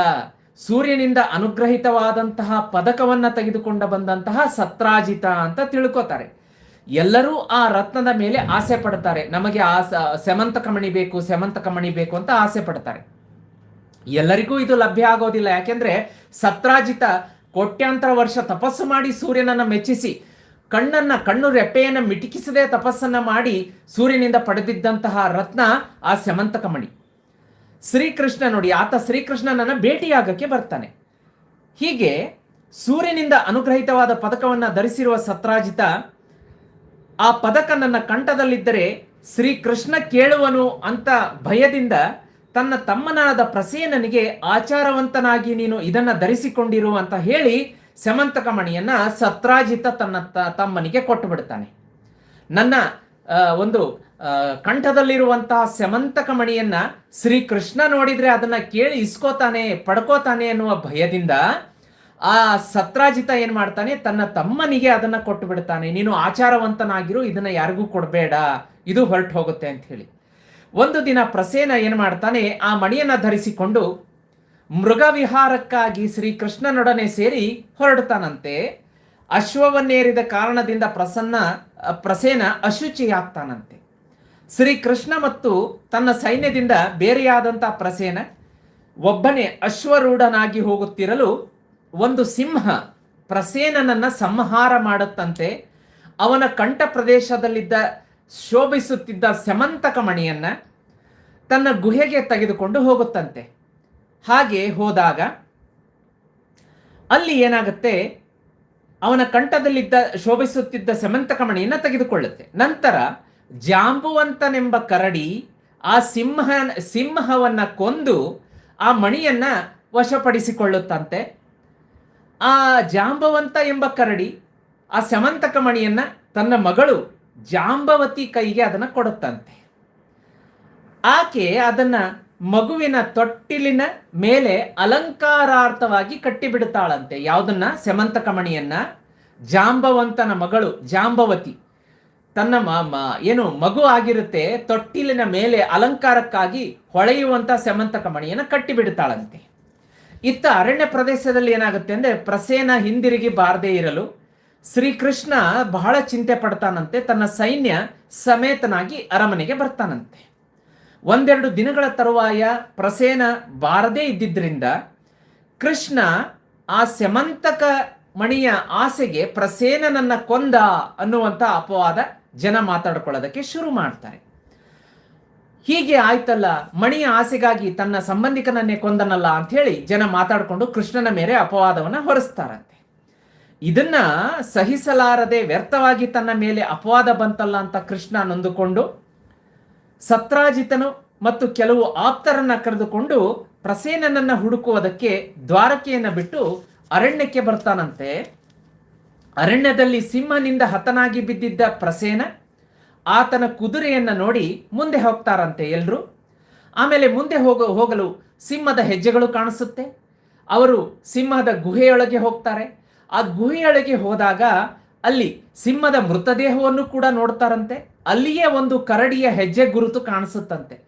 ಸೂರ್ಯನಿಂದ ಅನುಗ್ರಹಿತವಾದಂತಹ ಪದಕವನ್ನ ತೆಗೆದುಕೊಂಡು ಬಂದಂತಹ ಸತ್ರಾಜಿತ ಅಂತ ತಿಳ್ಕೊತಾರೆ. ಎಲ್ಲರೂ ಆ ರತ್ನದ ಮೇಲೆ ಆಸೆ ಪಡ್ತಾರೆ. ನಮಗೆ ಆ ಸೆಮಂತ ಸೆಮಂತಕ ಬೇಕು ಸೆಮಂತಕಮಣಿ ಬೇಕು ಅಂತ ಆಸೆ ಪಡ್ತಾರೆ. ಎಲ್ಲರಿಗೂ ಇದು ಲಭ್ಯ ಆಗೋದಿಲ್ಲ. ಯಾಕೆಂದ್ರೆ ಸತ್ರಾಜಿತ ಕೋಟ್ಯಾಂತರ ವರ್ಷ ತಪಸ್ಸು ಮಾಡಿ ಸೂರ್ಯನನ್ನ ಮೆಚ್ಚಿಸಿ, ಕಣ್ಣನ್ನ, ಕಣ್ಣು ರೆಪ್ಪೆಯನ್ನ ಮಿಟಿಕಿಸದೆ ತಪಸ್ಸನ್ನ ಮಾಡಿ ಸೂರ್ಯನಿಂದ ಪಡೆದಿದ್ದಂತಹ ರತ್ನ ಆ ಸೆಮಂತಕ ಮಣಿ ಶ್ರೀಕೃಷ್ಣ ನೋಡಿ, ಆತ ಶ್ರೀಕೃಷ್ಣನನ್ನ ಭೇಟಿಯಾಗಕ್ಕೆ ಬರ್ತಾನೆ. ಹೀಗೆ ಸೂರ್ಯನಿಂದ ಅನುಗ್ರಹಿತವಾದ ಪದಕವನ್ನ ಧರಿಸಿರುವ ಸತ್ರಾಜಿತ, ಆ ಪದಕ ನನ್ನ ಕಂಠದಲ್ಲಿದ್ದರೆ ಶ್ರೀಕೃಷ್ಣ ಕೇಳುವನು ಅಂತ ಭಯದಿಂದ ತನ್ನ ತಮ್ಮನಾದ ಪ್ರಸೇನನಿಗೆ ಆಚಾರವಂತನಾಗಿ ನೀನು ಇದನ್ನ ಧರಿಸಿಕೊಂಡಿರು ಅಂತ ಹೇಳಿ ಸಮಂತಕ ಮಣಿಯನ್ನ ಸತ್ರಾಜಿತ ತನ್ನ ತಮ್ಮನಿಗೆ ಕೊಟ್ಟು ಬಿಡ್ತಾನೆ. ನನ್ನ ಒಂದು ಕಂಠದಲ್ಲಿರುವಂತಹ ಸೆಮಂತಕ ಮಣಿಯನ್ನ ಶ್ರೀಕೃಷ್ಣ ನೋಡಿದ್ರೆ ಅದನ್ನ ಕೇಳಿ ಇಸ್ಕೋತಾನೆ, ಪಡ್ಕೋತಾನೆ ಅನ್ನುವ ಭಯದಿಂದ ಆ ಸತ್ರಾಜಿತ ಏನ್ ಮಾಡ್ತಾನೆ, ತನ್ನ ತಮ್ಮನಿಗೆ ಅದನ್ನ ಕೊಟ್ಟು ಬಿಡ್ತಾನೆ. ನೀನು ಆಚಾರವಂತನಾಗಿರು, ಇದನ್ನ ಯಾರಿಗೂ ಕೊಡಬೇಡ, ಇದು ಹೊರಟು ಹೋಗುತ್ತೆ ಅಂತ ಹೇಳಿ. ಒಂದು ದಿನ ಪ್ರಸೇನ ಏನ್ ಮಾಡ್ತಾನೆ, ಆ ಮಣಿಯನ್ನ ಧರಿಸಿಕೊಂಡು ಮೃಗ ವಿಹಾರಕ್ಕಾಗಿ ಶ್ರೀಕೃಷ್ಣನೊಡನೆ ಸೇರಿ ಹೊರಡ್ತಾನಂತೆ. ಅಶ್ವವನ್ನೇರಿದ ಕಾರಣದಿಂದ ಪ್ರಸನ್ನ, ಪ್ರಸೇನ ಅಶುಚಿಯಾಗ್ತಾನಂತೆ. ಶ್ರೀಕೃಷ್ಣ ಮತ್ತು ತನ್ನ ಸೈನ್ಯದಿಂದ ಬೇರೆಯಾದಂಥ ಪ್ರಸೇನ ಒಬ್ಬನೇ ಅಶ್ವರೂಢನಾಗಿ ಹೋಗುತ್ತಿರಲು ಒಂದು ಸಿಂಹ ಪ್ರಸೇನನನ್ನು ಸಂಹಾರ ಮಾಡುತ್ತಂತೆ. ಅವನ ಕಂಠ ಪ್ರದೇಶದಲ್ಲಿದ್ದ ಶೋಭಿಸುತ್ತಿದ್ದ ಸಮಂತಕ ಮಣಿಯನ್ನು ತನ್ನ ಗುಹೆಗೆ ತೆಗೆದುಕೊಂಡು ಹೋಗುತ್ತಂತೆ. ಹಾಗೆ ಹೋದಾಗ ಅಲ್ಲಿ ಏನಾಗುತ್ತೆ? ಅವನ ಕಂಠದಲ್ಲಿದ್ದ ಶೋಭಿಸುತ್ತಿದ್ದ ಸಮಂತಕ ಮಣಿಯನ್ನು ತೆಗೆದುಕೊಳ್ಳುತ್ತೆ. ನಂತರ ಜಾಂಬುವಂತನೆಂಬ ಕರಡಿ ಆ ಸಿಂಹ, ಸಿಂಹವನ್ನ ಕೊಂದು ಆ ಮಣಿಯನ್ನ ವಶಪಡಿಸಿಕೊಳ್ಳುತ್ತಂತೆ. ಆ ಜಾಂಬವಂತ ಎಂಬ ಕರಡಿ ಆ ಸಮಂತಕ ಮಣಿಯನ್ನ ತನ್ನ ಮಗಳು ಜಾಂಬವತಿ ಕೈಗೆ ಅದನ್ನು ಕೊಡುತ್ತಂತೆ. ಆಕೆ ಅದನ್ನ ಮಗುವಿನ ತೊಟ್ಟಿಲಿನ ಮೇಲೆ ಅಲಂಕಾರಾರ್ಥವಾಗಿ ಕಟ್ಟಿಬಿಡುತ್ತಾಳಂತೆ. ಯಾವುದನ್ನ? ಸಮಂತಕ ಮಣಿಯನ್ನ. ಜಾಂಬವಂತನ ಮಗಳು ಜಾಂಬವತಿ. ತನ್ನ ಮ- ಮ- ಏನು ಮಗು ಆಗಿರುತ್ತೆ, ತೊಟ್ಟಿಲಿನ ಮೇಲೆ ಅಲಂಕಾರಕ್ಕಾಗಿ ಹೊಳೆಯುವಂತ ಸೆಮಂತಕ ಮಣಿಯನ್ನು ಕಟ್ಟಿಬಿಡುತ್ತಾಳಂತೆ. ಇತ್ತ ಅರಣ್ಯ ಪ್ರದೇಶದಲ್ಲಿ ಏನಾಗುತ್ತೆ ಅಂದ್ರೆ ಪ್ರಸೇನ ಹಿಂದಿರುಗಿ ಬಾರದೇ ಇರಲು ಶ್ರೀಕೃಷ್ಣ ಬಹಳ ಚಿಂತೆ ಪಡ್ತಾನಂತೆ, ತನ್ನ ಸೈನ್ಯ ಸಮೇತನಾಗಿ ಅರಮನೆಗೆ ಬರ್ತಾನಂತೆ. ಒಂದೆರಡು ದಿನಗಳ ತರುವಾಯ ಪ್ರಸೇನ ಬಾರದೇ ಇದ್ದಿದ್ದರಿಂದ ಕೃಷ್ಣ ಆ ಸೆಮಂತಕ ಮಣಿಯ ಆಸೆಗೆ ಪ್ರಸೇನನನ್ನ ಕೊಂದ ಅನ್ನುವಂಥ ಅಪವಾದ ಜನ ಮಾತಾಡ್ಕೊಳ್ಳೋದಕ್ಕೆ ಶುರು ಮಾಡ್ತಾರೆ. ಹೀಗೆ ಆಯ್ತಲ್ಲ, ಮಣಿಯ ಆಸೆಗಾಗಿ ತನ್ನ ಸಂಬಂಧಿಕನನ್ನೇ ಕೊಂದನಲ್ಲ ಅಂತ ಹೇಳಿ ಜನ ಮಾತಾಡಿಕೊಂಡು ಕೃಷ್ಣನ ಮೇಲೆ ಅಪವಾದವನ್ನ ಹೊರಿಸ್ತಾರಂತೆ. ಇದನ್ನ ಸಹಿಸಲಾರದೆ ವ್ಯರ್ಥವಾಗಿ ತನ್ನ ಮೇಲೆ ಅಪವಾದ ಬಂತಲ್ಲ ಅಂತ ಕೃಷ್ಣ ನೊಂದುಕೊಂಡು, ಸತ್ರಾಜಿತನು ಮತ್ತು ಕೆಲವು ಆಪ್ತರನ್ನ ಕರೆದುಕೊಂಡು ಪ್ರಸೇನನನ್ನ ಹುಡುಕುವುದಕ್ಕೆ ದ್ವಾರಕೆಯನ್ನು ಬಿಟ್ಟು ಅರಣ್ಯಕ್ಕೆ ಬರ್ತಾನಂತೆ. ಅರಣ್ಯದಲ್ಲಿ ಸಿಂಹನಿಂದ ಹತನಾಗಿ ಬಿದ್ದಿದ್ದ ಪ್ರಸೇನ ಆತನ ಕುದುರೆಯನ್ನ ನೋಡಿ ಮುಂದೆ ಹೋಗ್ತಾರಂತೆ ಎಲ್ಲರೂ ಆಮೇಲೆ ಮುಂದೆ ಹೋಗ, ಹೋಗಲು ಸಿಂಹದ ಹೆಜ್ಜೆಗಳು ಕಾಣಿಸುತ್ತೆ. ಅವರು ಸಿಂಹದ ಗುಹೆಯೊಳಗೆ ಹೋಗ್ತಾರೆ. ಆ ಗುಹೆಯೊಳಗೆ ಹೋದಾಗ ಅಲ್ಲಿ ಸಿಂಹದ ಮೃತದೇಹವನ್ನು ಕೂಡ ನೋಡ್ತಾರಂತೆ. ಅಲ್ಲಿಯೇ ಒಂದು ಕರಡಿಯ ಹೆಜ್ಜೆ ಗುರುತು ಕಾಣಿಸುತ್ತಂತೆ.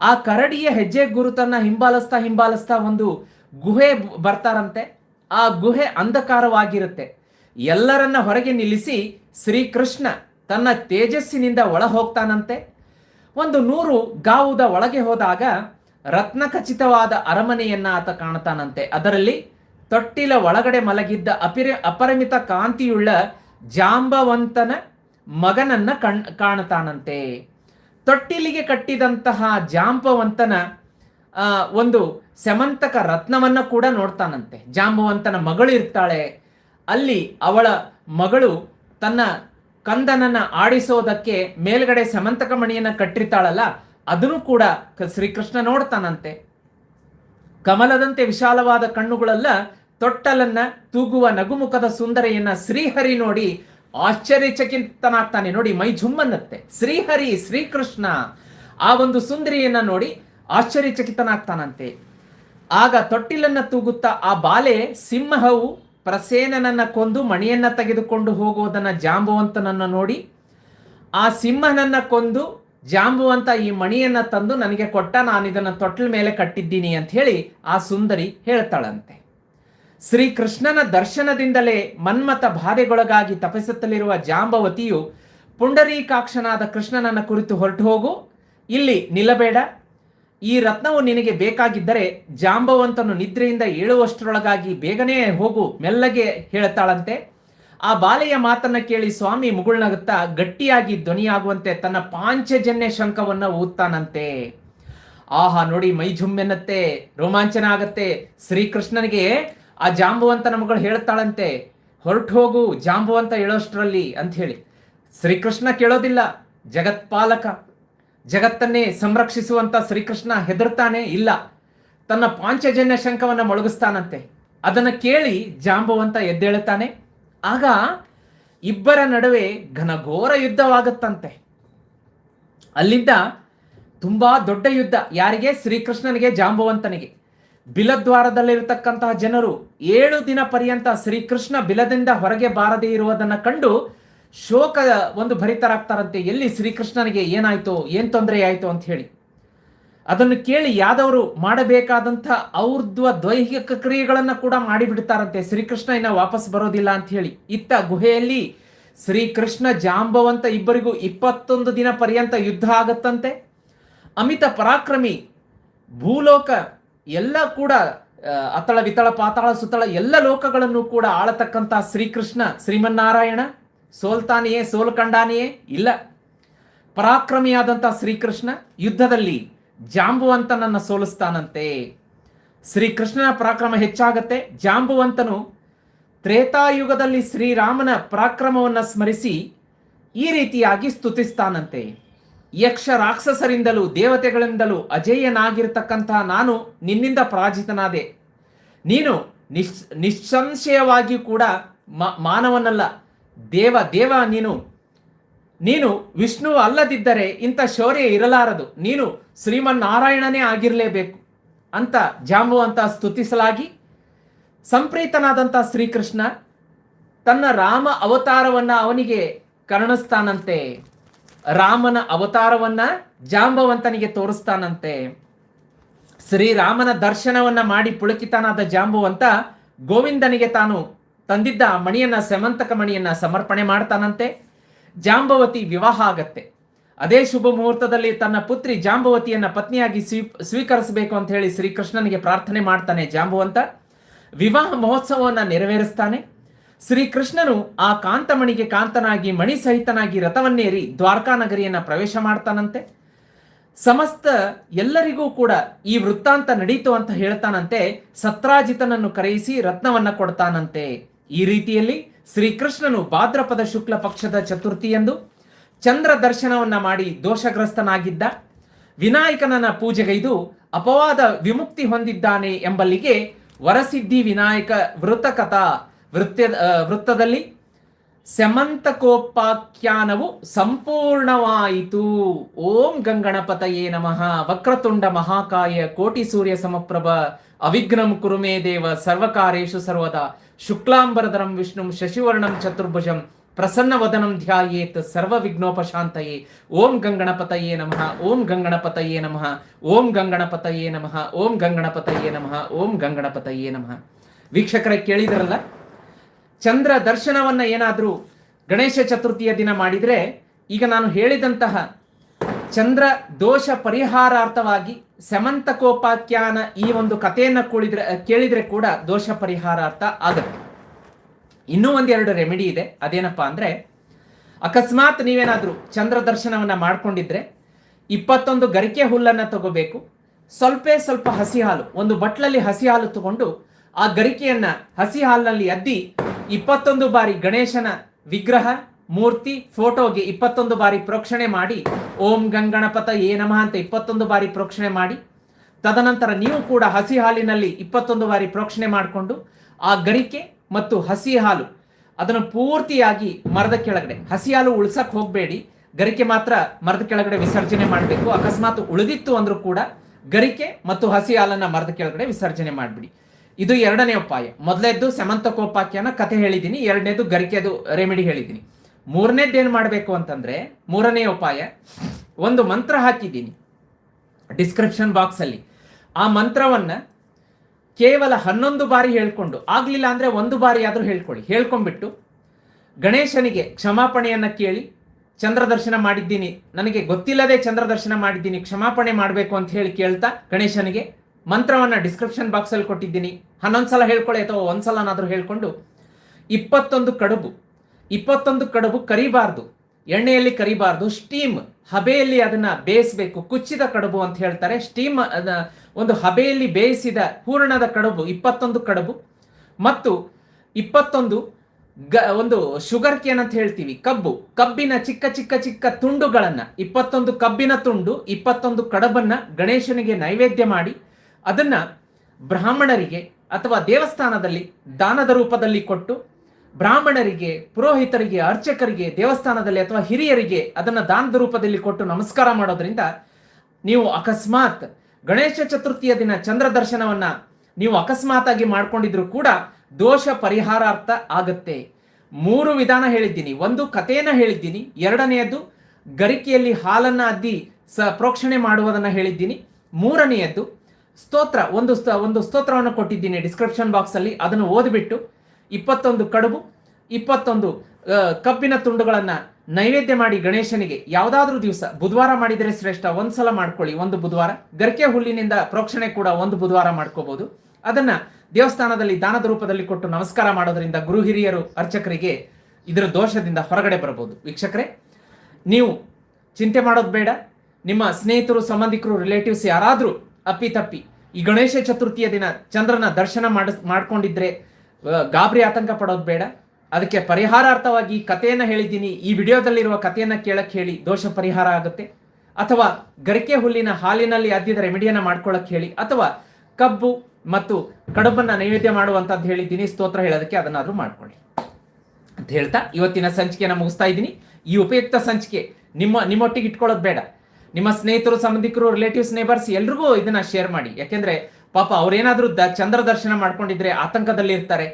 ಆ ಕರಡಿಯ ಹೆಜ್ಜೆ ಗುರುತನ್ನ ಹಿಂಬಾಲಿಸ್ತಾ ಹಿಂಬಾಲಿಸ್ತಾ ಒಂದು ಗುಹೆ ಬರ್ತಾರಂತೆ. ಆ ಗುಹೆ ಅಂಧಕಾರವಾಗಿರುತ್ತೆ. ಎಲ್ಲರನ್ನ ಹೊರಗೆ ನಿಲ್ಲಿಸಿ ಶ್ರೀಕೃಷ್ಣ ತನ್ನ ತೇಜಸ್ಸಿನಿಂದ ಒಳ ಹೋಗ್ತಾನಂತೆ ಒಂದು ನೂರು ಗಾವುದ ಒಳಗೆ ಹೋದಾಗ ರತ್ನಖಚಿತವಾದ ಅರಮನೆಯನ್ನ ಆತ ಕಾಣ್ತಾನಂತೆ. ಅದರಲ್ಲಿ ತೊಟ್ಟಿಲ ಒಳಗಡೆ ಮಲಗಿದ್ದ ಅಪಿರ, ಅಪರಿಮಿತ ಕಾಂತಿಯುಳ್ಳ ಜಾಂಬವಂತನ ಮಗನನ್ನ ಕಣ್, ಕಾಣ್ತಾನಂತೆ. ತೊಟ್ಟಿಲಿಗೆ ಕಟ್ಟಿದಂತಹ ಜಾಂಬವಂತನ ಒಂದು ಸೆಮಂತಕ ರತ್ನವನ್ನ ಕೂಡ ನೋಡ್ತಾನಂತೆ. ಜಾಂಬವಂತನ ಮಗಳು ಇರ್ತಾಳೆ ಅಲ್ಲಿ ಅವಳ ಮಗಳು ತನ್ನ ಕಂದನನ್ನ ಆಡಿಸೋದಕ್ಕೆ ಮೇಲ್ಗಡೆ ಸಮಂತಕ ಮಣಿಯನ್ನ ಕಟ್ಟಿರ್ತಾಳಲ್ಲ, ಅದನ್ನು ಕೂಡ ಶ್ರೀಕೃಷ್ಣ ನೋಡ್ತಾನಂತೆ. ಕಮಲದಂತೆ ವಿಶಾಲವಾದ ಕಣ್ಣುಗಳೆಲ್ಲ, ತೊಟ್ಟಲನ್ನ ತೂಗುವ ನಗುಮುಖದ ಸುಂದರೆಯನ್ನ ಶ್ರೀಹರಿ ನೋಡಿ ಆಶ್ಚರ್ಯಚಕಿತನಾಗ್ತಾನೆ. ನೋಡಿ, ಮೈ ಝುಮ್ಮನ್ನತ್ತೆ ಶ್ರೀಹರಿ, ಶ್ರೀಕೃಷ್ಣ, ಆ ಒಂದು ಸುಂದರಿಯನ್ನ ನೋಡಿ ಆಶ್ಚರ್ಯಚಕಿತನಾಗ್ತಾನಂತೆ. ಆಗ ತೊಟ್ಟಿಲನ್ನ ತೂಗುತ್ತಾ ಆ ಬಾಲೆ ಸಿಂಹವು ಪ್ರಸೇನನನ್ನ ಕೊಂದು ಮಣಿಯನ್ನ ತೆಗೆದುಕೊಂಡು ಹೋಗುವುದನ್ನು ಜಾಂಬುವಂತನನ್ನು ನೋಡಿ, ಆ ಸಿಂಹನನ್ನ ಕೊಂದು ಜಾಂಬುವಂತ ಈ ಮಣಿಯನ್ನ ತಂದು ನನಗೆ ಕೊಟ್ಟ, ನಾನು ಇದನ್ನ ತೊಟ್ಟಲ ಮೇಲೆ ಕಟ್ಟಿದ್ದೀನಿ ಅಂತ ಹೇಳಿ ಆ ಸುಂದರಿ ಹೇಳ್ತಾಳಂತೆ. ಶ್ರೀಕೃಷ್ಣನ ದರ್ಶನದಿಂದಲೇ ಮನ್ಮಥ ಬಾಧೆಗೊಳಗಾಗಿ ತಪಸ್ಸುತ್ತಲಿರುವ ಜಾಂಬವತಿಯು ಪುಂಡರೀಕಾಕ್ಷನಾದ ಕೃಷ್ಣನನ್ನ ಕುರಿತು ಹೊರಟು ಹೋಗು, ಇಲ್ಲಿ ನಿಲ್ಲಬೇಡ ಈ ರತ್ನವು ನಿನಗೆ ಬೇಕಾಗಿದ್ದರೆ ಜಾಂಬವಂತನು ನಿದ್ರೆಯಿಂದ ಏಳುವಷ್ಟರೊಳಗಾಗಿ ಬೇಗನೆ ಹೋಗು ಮೆಲ್ಲಗೆ ಹೇಳುತ್ತಾಳಂತೆ ಆ ಬಾಲೆಯ ಮಾತನ್ನ ಕೇಳಿ ಸ್ವಾಮಿ ಮುಗುಳ್ನಗುತ್ತಾ ಗಟ್ಟಿಯಾಗಿ ಧ್ವನಿಯಾಗುವಂತೆ ತನ್ನ ಪಾಂಚಜನ್ಯ ಶಂಕವನ್ನ ಊದ್ತಾನಂತೆ. ಆಹಾ ನೋಡಿ ಮೈ ಝುಮ್ಮೆನ್ನತ್ತೆ ರೋಮಾಂಚನ ಆಗತ್ತೆ ಶ್ರೀಕೃಷ್ಣನಿಗೆ ಆ ಜಾಂಬುವಂತನ ಮಗಳು ಹೇಳ್ತಾಳಂತೆ, ಹೊರಟು ಹೋಗು ಜಾಂಬುವಂತ ಹೇಳೋಷ್ಟರಲ್ಲಿ ಅಂತ ಹೇಳಿ. ಶ್ರೀಕೃಷ್ಣ ಕೇಳೋದಿಲ್ಲ, ಜಗತ್ಪಾಲಕ. ಜಗತ್ತನ್ನೇ ಸಂರಕ್ಷಿಸುವಂತ ಶ್ರೀಕೃಷ್ಣ ಹೆದರ್ತಾನೆ ಇಲ್ಲ. ತನ್ನ ಪಾಂಚಜನ್ಯ ಶಂಕವನ್ನು ಮೊಳಗಿಸ್ತಾನಂತೆ. ಅದನ್ನ ಕೇಳಿ ಜಾಂಬುವಂತ ಎದ್ದೇಳುತ್ತಾನೆ. ಆಗ ಇಬ್ಬರ ನಡುವೆ ಘನಘೋರ ಯುದ್ಧವಾಗುತ್ತಂತೆ. ಅಲ್ಲಿಂದ ತುಂಬಾ ದೊಡ್ಡ ಯುದ್ಧ. ಯಾರಿಗೆ? ಶ್ರೀಕೃಷ್ಣನಿಗೆ, ಜಾಂಬವಂತನಿಗೆ. ಬಿಲದ್ವಾರದಲ್ಲಿರತಕ್ಕಂತಹ ಜನರು ಏಳು ದಿನ ಪರ್ಯಂತ ಶ್ರೀಕೃಷ್ಣ ಬಿಲದಿಂದ ಹೊರಗೆ ಬಾರದೇ ಇರುವುದನ್ನು ಕಂಡು ಶೋಕ ಒಂದು ಭರಿತರಾಗ್ತಾರಂತೆ, ಎಲ್ಲಿ ಶ್ರೀಕೃಷ್ಣನಿಗೆ ಏನಾಯಿತು, ಏನು ತೊಂದರೆ ಆಯಿತು ಅಂತ ಹೇಳಿ. ಅದನ್ನು ಕೇಳಿ ಯಾದವರು ಮಾಡಬೇಕಾದಂಥ ಔರ್ಧ್ವ ದೈಹಿಕ ಕ್ರಿಯೆಗಳನ್ನು ಕೂಡ ಮಾಡಿಬಿಡ್ತಾರಂತೆ, ಶ್ರೀಕೃಷ್ಣ ಇನ್ನ ವಾಪಸ್ ಬರೋದಿಲ್ಲ ಅಂತ ಹೇಳಿ. ಇತ್ತ ಗುಹೆಯಲ್ಲಿ ಶ್ರೀಕೃಷ್ಣ ಜಾಂಬವಂತ ಇಬ್ಬರಿಗೂ ಇಪ್ಪತ್ತೊಂದು ದಿನ ಪರ್ಯಂತ ಯುದ್ಧ ಆಗತ್ತಂತೆ. ಅಮಿತ ಪರಾಕ್ರಮಿ, ಭೂಲೋಕ, ಎಲ್ಲ ಕೂಡ ಅತಳ ವಿತಳ, ಪಾತಾಳ ಸುತಳ ಎಲ್ಲ ಲೋಕಗಳನ್ನು ಕೂಡ ಆಳತಕ್ಕಂಥ ಶ್ರೀಕೃಷ್ಣ, ಶ್ರೀಮನ್ನಾರಾಯಣ ಸೋಲ್ತಾನೆಯೇ ಸೋಲು ಕಂಡಾನೆಯೇ ಇಲ್ಲ. ಪರಾಕ್ರಮಿಯಾದಂಥ ಶ್ರೀಕೃಷ್ಣ ಯುದ್ಧದಲ್ಲಿ ಜಾಂಬುವಂತನನ್ನು ಸೋಲಿಸ್ತಾನಂತೆ. ಶ್ರೀಕೃಷ್ಣನ ಪರಾಕ್ರಮ ಹೆಚ್ಚಾಗತ್ತೆ. ಜಾಂಬುವಂತನು ತ್ರೇತಾಯುಗದಲ್ಲಿ ಶ್ರೀರಾಮನ ಪರಾಕ್ರಮವನ್ನು ಸ್ಮರಿಸಿ ಈ ರೀತಿಯಾಗಿ ಸ್ತುತಿಸ್ತಾನಂತೆ. ಯಕ್ಷ ರಾಕ್ಷಸರಿಂದಲೂ, ದೇವತೆಗಳಿಂದಲೂ ಅಜೇಯನಾಗಿರ್ತಕ್ಕಂತಹ ನಾನು ನಿನ್ನಿಂದ ಪರಾಜಿತನಾದೆ. ನೀನು ನಿಶ್, ನಿಸ್ಸಂಶಯವಾಗಿ ಕೂಡ ಮಾನವನಲ್ಲ. ದೇವ ದೇವ, ನೀನು. ನೀನು ವಿಷ್ಣು ಅಲ್ಲದಿದ್ದರೆ ಇಂಥ ಶೌರ್ಯ ಇರಲಾರದು. ನೀನು ಶ್ರೀಮನ್ನಾರಾಯಣನೇ ಆಗಿರಲೇಬೇಕು ಅಂತ ಜಾಂಬು ಅಂತ ಸ್ತುತಿಸಲಾಗಿ ಸಂಪ್ರೀತನಾದಂಥ ಶ್ರೀಕೃಷ್ಣ ತನ್ನ ರಾಮ ಅವತಾರವನ್ನು ಅವನಿಗೆ ಕರುಣಿಸ್ತಾನಂತೆ. ರಾಮನ ಅವತಾರವನ್ನ ಜಾಂಬವಂತನಿಗೆ ತೋರಿಸ್ತಾನಂತೆ. ಶ್ರೀರಾಮನ ದರ್ಶನವನ್ನ ಮಾಡಿ ಪುಳಕಿತನಾದ ಜಾಂಬುವಂತ ಗೋವಿಂದನಿಗೆ ತಾನು ತಂದಿದ್ದ ಆ ಮಣಿಯನ್ನ, ಸೆಮಂತಕ ಮಣಿಯನ್ನ ಸಮರ್ಪಣೆ ಮಾಡ್ತಾನಂತೆ. ಜಾಂಬವತಿ ವಿವಾಹ ಆಗತ್ತೆ. ಅದೇ ಶುಭ ಮುಹೂರ್ತದಲ್ಲಿ ತನ್ನ ಪುತ್ರಿ ಜಾಂಬವತಿಯನ್ನ ಪತ್ನಿಯಾಗಿ ಸ್ವೀ, ಸ್ವೀಕರಿಸಬೇಕು ಅಂತ ಹೇಳಿ ಶ್ರೀಕೃಷ್ಣನಿಗೆ ಪ್ರಾರ್ಥನೆ ಮಾಡ್ತಾನೆ ಜಾಂಬುವಂತ ವಿವಾಹ ಮಹೋತ್ಸವವನ್ನು ನೆರವೇರಿಸ್ತಾನೆ. ಶ್ರೀಕೃಷ್ಣನು ಆ ಕಾಂತಮಣಿಗೆ ಕಾಂತನಾಗಿ, ಮಣಿ ಸಹಿತನಾಗಿ ರಥವನ್ನೇರಿ ದ್ವಾರಕಾ ನಗರಿಯನ್ನ ಪ್ರವೇಶ ಮಾಡ್ತಾನಂತೆ. ಸಮಸ್ತ ಎಲ್ಲರಿಗೂ ಕೂಡ ಈ ವೃತ್ತಾಂತ ನಡೀತು ಅಂತ ಹೇಳ್ತಾನಂತೆ. ಸತ್ರಾಜಿತನನ್ನು ಕರೆಯಿಸಿ ರತ್ನವನ್ನ ಕೊಡ್ತಾನಂತೆ. ಈ ರೀತಿಯಲ್ಲಿ ಶ್ರೀಕೃಷ್ಣನು ಭಾದ್ರಪದ ಶುಕ್ಲ ಪಕ್ಷದ ಚತುರ್ಥಿಯಂದು ಚಂದ್ರ ದರ್ಶನವನ್ನ ಮಾಡಿ ದೋಷಗ್ರಸ್ತನಾಗಿದ್ದ. ವಿನಾಯಕನನ್ನ ಪೂಜೆಗೈದು ಅಪವಾದ ವಿಮುಕ್ತಿ ಹೊಂದಿದ್ದಾನೆ ಎಂಬಲ್ಲಿಗೆ ವರಸಿದ್ಧಿ ವಿನಾಯಕ ವೃತ್ತಕಥಾ ವೃತ್ಯ ಆ, ವೃತ್ತದಲ್ಲಿ ಸೆಮಂತಕೋಪಾಖ್ಯಾನವು ಸಂಪೂರ್ಣವಾಯಿತು. ಓಂ ಗಂಗಣಪತಯೇ ನಮಃ. ವಕ್ರತುಂಡ ಮಹಾಕಾಯ. ಕೋಟಿ ಸೂರ್ಯ ಸಮಪ್ರಭ. ಅವಿಘ್ನಂ ಕುರುಮೇ ದೇವ. ಸರ್ವಕಾರೇಶು ಸರ್ವದಾ. ಶುಕ್ಲಾಂಬರಧರಂ, ವಿಷ್ಣುಂ ಶಶಿವರ್ಣಂ, ಚತುರ್ಭುಜಂ, ಪ್ರಸನ್ನವದನಂ ಧ್ಯಾಯೇತ್ ಸರ್ವ ವಿಘ್ನೋಪಶಾಂತಯೇ ಓಂ ಗಂಗಣಪತಯೇ ನಮಃ, ಓಂ ಗಂಗಣಪತಯೇ ನಮಃ, ಓಂ ಗಂಗಣಪತಯೇ ನಮಃ, ಓಂ ಗಂಗಣಪತಯೇ ನಮಃ, ಓಂ ಗಂಗಣಪತಯೇ ನಮಃ. ವೀಕ್ಷಕರೇ, ಕೇಳಿದ್ರಲ್ಲ? ಚಂದ್ರ ದರ್ಶನವನ್ನ ಏನಾದರೂ ಗಣೇಶ ಚತುರ್ಥಿಯ ದಿನ ಮಾಡಿದರೆ, ಈಗ ನಾನು ಹೇಳಿದಂತಹ ಚಂದ್ರ ದೋಷ ಪರಿಹಾರಾರ್ಥವಾಗಿ ಸೆಮಂತಕೋಪಾಖ್ಯಾನ ಈ ಒಂದು ಕಥೆಯನ್ನು ಕೂಳಿದ್ರೆ ಕೇಳಿದ್ರೆ ಕೂಡ ದೋಷ ಪರಿಹಾರ ಅರ್ಥ ಆಗುತ್ತೆ. ಇನ್ನೂ ಒಂದೆರಡು ರೆಮಿಡಿ ಇದೆ. ಅದೇನಪ್ಪಾ ಅಂದ್ರೆ, ಅಕಸ್ಮಾತ್ ನೀವೇನಾದರೂ ಚಂದ್ರ ದರ್ಶನವನ್ನ ಮಾಡ್ಕೊಂಡಿದ್ರೆ, ಇಪ್ಪತ್ತೊಂದು ಗರಿಕೆ ಹುಲ್ಲನ್ನ ತಗೋಬೇಕು. ಸ್ವಲ್ಪ ಸ್ವಲ್ಪ ಹಸಿ ಹಾಲು, ಒಂದು ಬಟ್ಲಲ್ಲಿ ಹಸಿ ಹಾಲು ತಗೊಂಡು ಆ ಗರಿಕೆಯನ್ನ ಹಸಿ ಹಾಲಿನಲ್ಲಿ ಅದ್ದಿ ಇಪ್ಪತ್ತೊಂದು ಬಾರಿ ಗಣೇಶನ ವಿಗ್ರಹ ಮೂರ್ತಿ ಫೋಟೋಗೆ ಇಪ್ಪತ್ತೊಂದು ಬಾರಿ ಪ್ರೋಕ್ಷಣೆ ಮಾಡಿ, ಓಂ ಗಂಗಣಪತ ಏ ನಮಃ ಅಂತ ಇಪ್ಪತ್ತೊಂದು ಬಾರಿ ಪ್ರೋಕ್ಷಣೆ ಮಾಡಿ, ತದನಂತರ ನೀವು ಕೂಡ ಹಸಿ ಹಾಲಿನಲ್ಲಿ ಇಪ್ಪತ್ತೊಂದು ಬಾರಿ ಪ್ರೋಕ್ಷಣೆ ಮಾಡಿಕೊಂಡು, ಆ ಗರಿಕೆ ಮತ್ತು ಹಸಿ ಹಾಲು ಅದನ್ನು ಪೂರ್ತಿಯಾಗಿ ಮರದ ಕೆಳಗಡೆ, ಹಸಿ ಹಾಲು ಉಳಿಸಕ್ಕೆ ಹೋಗಬೇಡಿ, ಗರಿಕೆ ಮಾತ್ರ ಮರದ ಕೆಳಗಡೆ ವಿಸರ್ಜನೆ ಮಾಡಬೇಕು, ಅಕಸ್ಮಾತ್ ಉಳಿದಿತ್ತು ಅಂದರೂ ಕೂಡ ಗರಿಕೆ ಮತ್ತು ಹಸಿ ಹಾಲನ್ನು ಮರದ ಕೆಳಗಡೆ ವಿಸರ್ಜನೆ ಮಾಡಿಬಿಡಿ. ಇದು ಎರಡನೇ ಉಪಾಯ. ಮೊದಲೇದ್ದು ಸೆಮಂತಕೋಪಾಖ್ಯಾನ ಕಥೆ ಹೇಳಿದ್ದೀನಿ, ಎರಡನೇದು ಗರಿಕೆದು ರೆಮಿಡಿ ಹೇಳಿದ್ದೀನಿ. ಮೂರನೇದ್ದು ಏನು ಮಾಡಬೇಕು ಅಂತಂದರೆ ಮೂರನೇ ಉಪಾಯ, ಒಂದು ಮಂತ್ರ ಹಾಕಿದ್ದೀನಿ. ಡಿಸ್ಕ್ರಿಪ್ಷನ್ ಬಾಕ್ಸಲ್ಲಿ ಆ ಮಂತ್ರವನ್ನು ಕೇವಲ ಹನ್ನೊಂದು ಬಾರಿ ಹೇಳ್ಕೊಂಡು, ಆಗಲಿಲ್ಲ ಅಂದರೆ ಒಂದು ಬಾರಿ ಆದರೂ ಹೇಳ್ಕೊಳ್ಳಿ. ಹೇಳ್ಕೊಂಡ್ಬಿಟ್ಟು ಗಣೇಶನಿಗೆ ಕ್ಷಮಾಪಣೆಯನ್ನು ಕೇಳಿ, ಚಂದ್ರ ದರ್ಶನ ಮಾಡಿದ್ದೀನಿ, ನನಗೆ ಗೊತ್ತಿಲ್ಲದೆ ಚಂದ್ರ ದರ್ಶನ ಮಾಡಿದ್ದೀನಿ, ಕ್ಷಮಾಪಣೆ ಮಾಡಬೇಕು ಅಂತ ಹೇಳಿ ಕೇಳ್ತಾ ಗಣೇಶನಿಗೆ ಮಂತ್ರವನ್ನು ಡಿಸ್ಕ್ರಿಪ್ಷನ್ ಬಾಕ್ಸಲ್ಲಿ ಕೊಟ್ಟಿದ್ದೀನಿ. ಹನ್ನೊಂದು ಸಲ ಹೇಳ್ಕೊಳ್ಳಿ ಅಥವಾ ಒಂದ್ಸಲನಾದ್ರೂ ಹೇಳ್ಕೊಂಡು, ಇಪ್ಪತ್ತೊಂದು ಕಡುಬು. ಇಪ್ಪತ್ತೊಂದು ಕಡುಬು ಕರಿಬಾರ್ದು. ಎಣ್ಣೆಯಲ್ಲಿ ಕರಿಬಾರ್ದು. ಸ್ಟೀಮ್ ಹಬೆಯಲ್ಲಿ ಅದನ್ನ ಬೇಯಿಸಬೇಕು. ಕುಚ್ಚಿದ ಕಡುಬು ಅಂತ ಹೇಳ್ತಾರೆ. ಸ್ಟೀಮ್ ಒಂದು ಹಬೆಯಲ್ಲಿ ಬೇಯಿಸಿದ ಪೂರ್ಣದ ಕಡುಬು ಇಪ್ಪತ್ತೊಂದು ಕಡುಬು. ಮತ್ತು ಇಪ್ಪತ್ತೊಂದು ಗ ಒಂದು ಶುಗರ್ ಕೇನ್ ಅಂತ ಹೇಳ್ತೀವಿ. ಕಬ್ಬು. ಕಬ್ಬಿನ ಚಿಕ್ಕ ಚಿಕ್ಕ ಚಿಕ್ಕ ತುಂಡುಗಳನ್ನು ಇಪ್ಪತ್ತೊಂದು ಕಬ್ಬಿನ ತುಂಡು, ಇಪ್ಪತ್ತೊಂದು ಕಡಬನ್ನ ಗಣೇಶನಿಗೆ ನೈವೇದ್ಯ ಮಾಡಿ, ಅದನ್ನ ಬ್ರಾಹ್ಮಣರಿಗೆ ಅಥವಾ ದೇವಸ್ಥಾನದಲ್ಲಿ ದಾನದ ರೂಪದಲ್ಲಿ ಕೊಟ್ಟು ಬ್ರಾಹ್ಮಣರಿಗೆ, ಪುರೋಹಿತರಿಗೆ, ಅರ್ಚಕರಿಗೆ, ದೇವಸ್ಥಾನದಲ್ಲಿ ಅಥವಾ ಹಿರಿಯರಿಗೆ ಅದನ್ನು ದಾನದ ರೂಪದಲ್ಲಿ ಕೊಟ್ಟು ನಮಸ್ಕಾರ ಮಾಡೋದ್ರಿಂದ ನೀವು ಅಕಸ್ಮಾತ್ ಗಣೇಶ ಚತುರ್ಥಿಯ ದಿನ ಚಂದ್ರ ದರ್ಶನವನ್ನ ನೀವು ಅಕಸ್ಮಾತ್ ಆಗಿ ಮಾಡ್ಕೊಂಡಿದ್ರು ಕೂಡ ದೋಷ ಪರಿಹಾರಾರ್ಥ ಆಗತ್ತೆ. ಮೂರು ವಿಧಾನ ಹೇಳಿದ್ದೀನಿ. ಒಂದು, ಕಥೆಯನ್ನ ಹೇಳಿದ್ದೀನಿ. ಎರಡನೆಯದ್ದು ಗರಿಕೆಯಲ್ಲಿ ಹಾಲನ್ನ ಅದ್ದಿ ಸ ಪ್ರೋಕ್ಷಣೆ ಮಾಡುವುದನ್ನು ಹೇಳಿದ್ದೀನಿ. ಮೂರನೆಯದ್ದು ಸ್ತೋತ್ರ. ಒಂದು ಸ್ತ- ಒಂದು ಸ್ತೋತ್ರವನ್ನು ಕೊಟ್ಟಿದ್ದೀನಿ ಡಿಸ್ಕ್ರಿಪ್ಷನ್ ಬಾಕ್ಸಲ್ಲಿ. ಅದನ್ನು ಓದಿಬಿಟ್ಟು ಇಪ್ಪತ್ತೊಂದು ಕಡುಬು ಇಪ್ಪತ್ತೊಂದು ಕಬ್ಬಿನ ತುಂಡುಗಳನ್ನ ನೈವೇದ್ಯ ಮಾಡಿ ಗಣೇಶನಿಗೆ ಯಾವುದಾದ್ರೂ ದಿವಸ ಬುಧವಾರ ಮಾಡಿದರೆ ಶ್ರೇಷ್ಠ, ಒಂದ್ಸಲ ಮಾಡ್ಕೊಳ್ಳಿ, ಒಂದು ಬುಧವಾರ. ಗರ್ಕೆ ಹುಲ್ಲಿನಿಂದ ಪ್ರೋಕ್ಷಣೆ ಕೂಡ ಒಂದು ಬುಧವಾರ ಮಾಡ್ಕೋಬಹುದು ಅದನ್ನ ದೇವಸ್ಥಾನದಲ್ಲಿ ದಾನದ ರೂಪದಲ್ಲಿ ಕೊಟ್ಟು ನಮಸ್ಕಾರ ಮಾಡೋದರಿಂದ ಗುರು ಹಿರಿಯರು, ಅರ್ಚಕರಿಗೆ ಇದರ ದೋಷದಿಂದ ಹೊರಗಡೆ ಬರಬಹುದು. ವೀಕ್ಷಕರೇ, ನೀವು ಚಿಂತೆ ಮಾಡೋದು ಬೇಡ. ನಿಮ್ಮ ಸ್ನೇಹಿತರು, ಸಂಬಂಧಿಕರು ರಿಲೇಟಿವ್ಸ್ ಯಾರಾದರೂ ಅಪ್ಪಿತಪ್ಪಿ ಈ ಗಣೇಶ ಚತುರ್ಥಿಯ ದಿನ ಚಂದ್ರನ ದರ್ಶನ ಮಾಡಿಸ್, ಮಾಡ್ಕೊಂಡಿದ್ರೆ ಗಾಬರಿ ಆತಂಕ ಪಡೋದು ಬೇಡ. ಅದಕ್ಕೆ ಪರಿಹಾರಾರ್ಥವಾಗಿ ಕಥೆಯನ್ನ ಹೇಳಿದ್ದೀನಿ. ಈ ವಿಡಿಯೋದಲ್ಲಿರುವ ಕಥೆಯನ್ನು ಕೇಳಕ್ಕೆ ಹೇಳಿ ದೋಷ ಪರಿಹಾರ ಆಗುತ್ತೆ. ಅಥವಾ ಗರಿಕೆ ಹುಲ್ಲಿನ ಹಾಲಿನಲ್ಲಿ ಅದ್ದಿದ ರೆಮಿಡಿಯನ್ನು ಮಾಡ್ಕೊಳ್ಳೋಕೆ ಹೇಳಿ. ಅಥವಾ ಕಬ್ಬು ಮತ್ತು ಕಡುಬನ್ನು ನೈವೇದ್ಯ ಮಾಡುವಂತದ್ದು ಹೇಳಿದ್ದೀನಿ ಸ್ತೋತ್ರ ಹೇಳೋದಕ್ಕೆ ಅದನ್ನಾದರೂ ಮಾಡ್ಕೊಳ್ಳಿ. ಅಂತ ಹೇಳ್ತಾ ಇವತ್ತಿನ ಸಂಚಿಕೆಯನ್ನು ಮುಗಿಸ್ತಾ ಇದ್ದೀನಿ. ಈ ಉಪಯುಕ್ತ ಸಂಚಿಕೆ ನಿಮ್ಮ ನಿಮ್ಮೊಟ್ಟಿಗೆ ಇಟ್ಕೊಳ್ಳೋದು ಬೇಡ. ನಿಮ್ಮ ಸ್ನೇಹಿತರು, ಸಂಬಂಧಿಕರು ರಿಲೇಟಿವ್ಸ್ ನೇಬರ್ಸ್ ಎಲ್ರಿಗೂ ಇದನ್ನ ಶೇರ್ ಮಾಡಿ. ಯಾಕೆಂದರೆ ಪಾಪ ಅವರೇನಾದರೂ ದ ಚಂದ್ರ ದರ್ಶನ ಮಾಡ್ಕೊಂಡಿದ್ರೆ ಆತಂಕದಲ್ಲಿ ಇರ್ತಾರೆ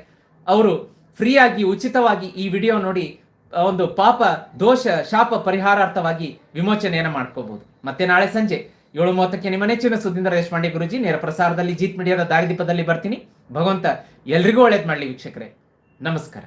ಅವರು ಫ್ರೀಯಾಗಿ, ಉಚಿತವಾಗಿ ಈ ವಿಡಿಯೋ ನೋಡಿ ಒಂದು ಪಾಪ ದೋಷ, ಶಾಪ ಪರಿಹಾರಾರ್ಥವಾಗಿ ವಿಮೋಚನೆಯನ್ನು ಮಾಡ್ಕೋಬಹುದು ಮತ್ತೆ ನಾಳೆ ಸಂಜೆ ಏಳು ಮೂವತ್ತಕ್ಕೆ ನಿಮ್ಮ ನೆಚ್ಚಿನ ಸುದೀಂದ್ರ ದೇಶಪಾಂಡೆ ಗುರುಜಿ ನೇರ ಪ್ರಸಾರದಲ್ಲಿ ಜೀತ್ ಮೀಡಿಯಾದ ದಾರಿದೀಪದಲ್ಲಿ ಬರ್ತೀನಿ. ಭಗವಂತ ಎಲ್ರಿಗೂ ಒಳ್ಳೇದು ಮಾಡಲಿ ವೀಕ್ಷಕರೇ. ನಮಸ್ಕಾರ.